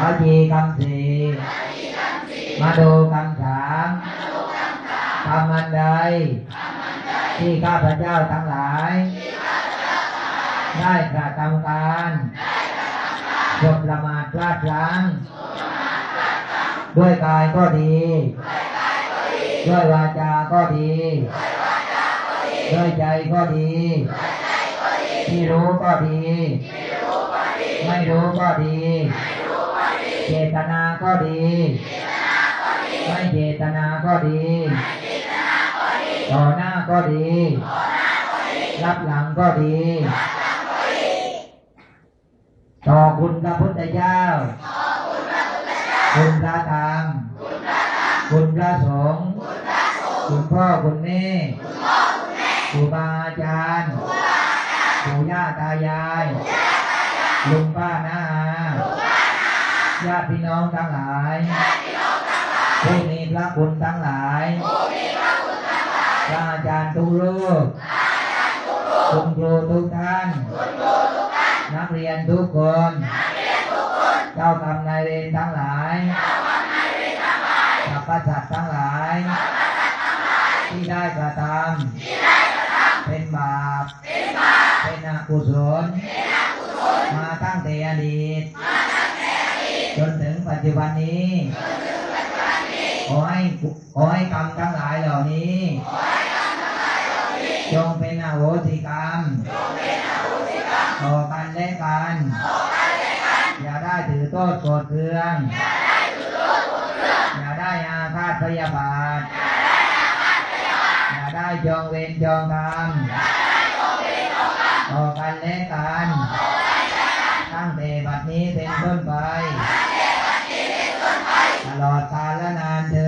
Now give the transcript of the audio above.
วจีกรรมสี่มโนกรรมสามกรรมอันใด ที่ข้าพเจ้าทั้งหลาย ได้กระทำการจบละหมาดพลาดพลั้งด้วยกายก็ดี ด้วยวาจาก็ดี ด้วยใจก็ดี ที่รู้ก็ดี ไม่รู้ก็ดี เจตนาก็ดี ไม่เจตนาก็ดี ต่อหน้าก็ดี รับหลังก็ดี ต่อคุณพระพุทธเจ้า คุณพระธรรม คุณพระสงฆ์ คุณพ่อคุณแม่ครูบาอาจารย์ปู่ย่าตายายลุงป้าน้าอา ญาติพี่น้องทั้งหลายผู้มีพระคุณทั้งหลายพระอาจารย์ทุกรูปคุณครูทุกท่าน นักเรียนทุกคนเจ้ากรรมนายเวรทั้งหลายสัพพสัตว์ทั้งหลาย ที่ได้กระทำเป็นบาปเป็นอกุศลมาตั้งแต่อดีต จนถึงปัจจุบันนี้ ขอให้ขอให้กรรมทั้งหลายเหล่านี้ จงเป็นอโหสิกรรม ต่อกันและกัน อย่าได้ถือโทษโกรธเคือง อย่าได้อาฆาตพยาบาท อย่าได้จองเวรจองกรรมต่อกันและกัน ตั้งแต่บัดนี้เป็นต้นไปต ลอดกาลนานเธอ